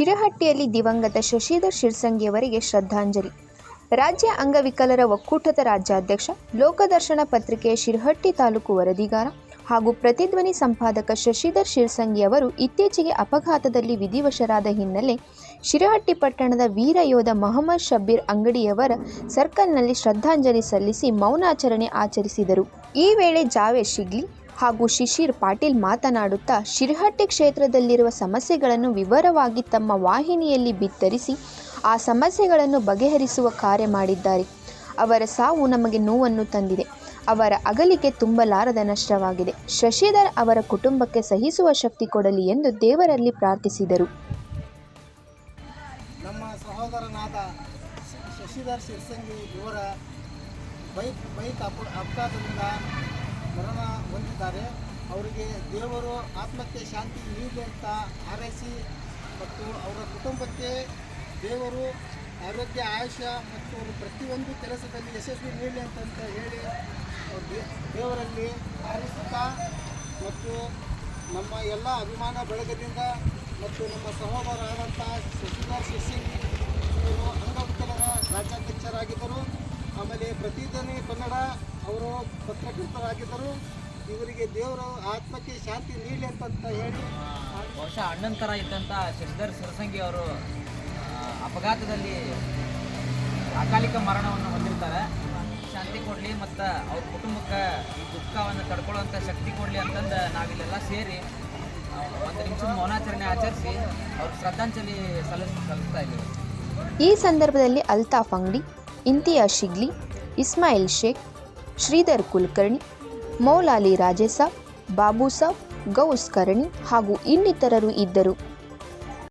ಶಿರಹಟ್ಟಿಯಲ್ಲಿ ದಿವಂಗತ ಶಶಿಧರ್ ಶಿರ್ಸಂಗಿಯವರಿಗೆ ಶ್ರದ್ಧಾಂಜಲಿ. ರಾಜ್ಯ ಅಂಗವಿಕಲರ ಒಕ್ಕೂಟದ ರಾಜ್ಯಾಧ್ಯಕ್ಷ, ಲೋಕದರ್ಶನ ಪತ್ರಿಕೆಯ ಶಿರಹಟ್ಟಿ ತಾಲೂಕು ವರದಿಗಾರ ಹಾಗೂ ಪ್ರತಿಧ್ವನಿ ಸಂಪಾದಕ ಶಶಿಧರ್ ಶಿರ್ಸಂಗಿ ಅವರು ಇತ್ತೀಚೆಗೆ ಅಪಘಾತದಲ್ಲಿ ವಿಧಿವಶರಾದ ಹಿನ್ನೆಲೆ ಶಿರಹಟ್ಟಿ ಪಟ್ಟಣದ ವೀರ ಯೋಧ ಮೊಹಮ್ಮದ್ ಶಬ್ಬೀರ್ ಅಂಗಡಿಯವರ ಸರ್ಕಲ್ನಲ್ಲಿ ಶ್ರದ್ಧಾಂಜಲಿ ಸಲ್ಲಿಸಿ ಮೌನಾಚರಣೆ ಆಚರಿಸಿದರು. ಈ ವೇಳೆ ಜಾವೇದ್ ಶಿಗ್ಲಿ ಹಾಗೂ ಶಿಶಿರ್ ಪಾಟೀಲ್ ಮಾತನಾಡುತ್ತಾ, ಶಿರಹಟ್ಟಿ ಕ್ಷೇತ್ರದಲ್ಲಿರುವ ಸಮಸ್ಯೆಗಳನ್ನು ವಿವರವಾಗಿ ತಮ್ಮ ವಾಹಿನಿಯಲ್ಲಿ ಬಿತ್ತರಿಸಿ, ಆ ಸಮಸ್ಯೆಗಳನ್ನು ಬಗೆಹರಿಸುವ ಕಾರ್ಯ ಮಾಡಿದ್ದಾರೆ. ಅವರ ಸಾವು ನಮಗೆ ನೋವನ್ನು ತಂದಿದೆ. ಅವರ ಅಗಲಿಕೆ ತುಂಬಲಾರದ ನಷ್ಟವಾಗಿದೆ. ಶಶಿಧರ್ ಅವರ ಕುಟುಂಬಕ್ಕೆ ಸಹಿಸುವ ಶಕ್ತಿ ಕೊಡಲಿ ಎಂದು ದೇವರಲ್ಲಿ ಪ್ರಾರ್ಥಿಸಿದರು. ನಮ್ಮ ಸಹೋದರನಾದ ಶಶಿಧರ್ ಶಿರ್ಸಂಗಿ ಇವರ ಬೈಕ್ ಬೈಕ್ ಅಪ ಅಪಘಾತದಿಂದ ಮರಣ ಹೊಂದಿದ್ದಾರೆ. ಅವರಿಗೆ ದೇವರು ಆತ್ಮಕ್ಕೆ ಶಾಂತಿ ನೀಡಲಿ ಅಂತ ಹಾರೈಸಿ ಮತ್ತು ಅವರ ಕುಟುಂಬಕ್ಕೆ ದೇವರು ಆರೋಗ್ಯ, ಆಯುಷ್ಯ ಮತ್ತು ಪ್ರತಿಯೊಂದು ಕೆಲಸದಲ್ಲಿ ಯಶಸ್ವಿ ನೀಡಲಿ ಅಂತಂತ ಹೇಳಿ ಅವ್ರ ದೇವರಲ್ಲಿ ಹಾರಿಸುತ್ತಾ ಮತ್ತು ನಮ್ಮ ಎಲ್ಲ ಅಭಿಮಾನ ಬಳಗದಿಂದ ಮತ್ತು ನಮ್ಮ ಸಹೋದರರಾದಂಥ ಶಶಿಧರ್ ಶಿರ್ಸಿಂಗ್ ಇವರು ಅಂಗವಿಕಲರ ರಾಜ್ಯಾಧ್ಯಕ್ಷರಾಗಿದ್ದರು. ಆಮೇಲೆ ಪ್ರತಿದಿನ ಕನ್ನಡ ಅವರು ಪತ್ರಕರ್ತರಾಗಿದ್ದರು ಇವರಿಗೆ ದೇವರು ಆತ್ಮಕ್ಕೆ ಶಾಂತಿ ನೀಡಲಿ ಅಂತ ಹೇಳಿ. ಬಹುಶಃ ಅಣ್ಣನ ಥರ ಇದ್ದಂಥ ಶಶಿಧರ್ ಸಿರಸಂಗಿ ಅವರು ಅಪಘಾತದಲ್ಲಿ ಅಕಾಲಿಕ ಮರಣವನ್ನು ಹೊಂದಿರ್ತಾರೆ. ಶಾಂತಿ ಕೊಡಲಿ ಮತ್ತು ಅವ್ರ ಕುಟುಂಬಕ್ಕೆ ಈ ದುಃಖವನ್ನು ತಡ್ಕೊಳ್ಳುವಂಥ ಶಕ್ತಿ ಕೊಡಲಿ ಅಂತಂದು ನಾವಿಲ್ಲೆಲ್ಲ ಸೇರಿ ಒಂದು ನಿಮಿಷ ಮೌನಾಚರಣೆ ಆಚರಿಸಿ ಅವ್ರಿಗೆ ಶ್ರದ್ಧಾಂಜಲಿ ಸಲ್ಲಿಸ್ ಸಲ್ಲಿಸ್ತಾ ಇದ್ದೀವಿ. ಈ ಸಂದರ್ಭದಲ್ಲಿ ಅಲ್ತಾಫ್ ಅಂಗಡಿ ಇಂತಿಯಾ ಶಿಗ್ಲಿ ಇಸ್ಮಾಯಿಲ್ ಶೇಖ್ ಶ್ರೀಧರ್ ಕುಲಕರ್ಣಿ ಮೌಲಾಲಿ ರಾಜೇಸಾಬ್ ಬಾಬು ಸಾಬ್ ಗೌಸ್ ಕರಣಿ ಹಾಗೂ ಇನ್ನಿತರರು ಇದ್ದರು.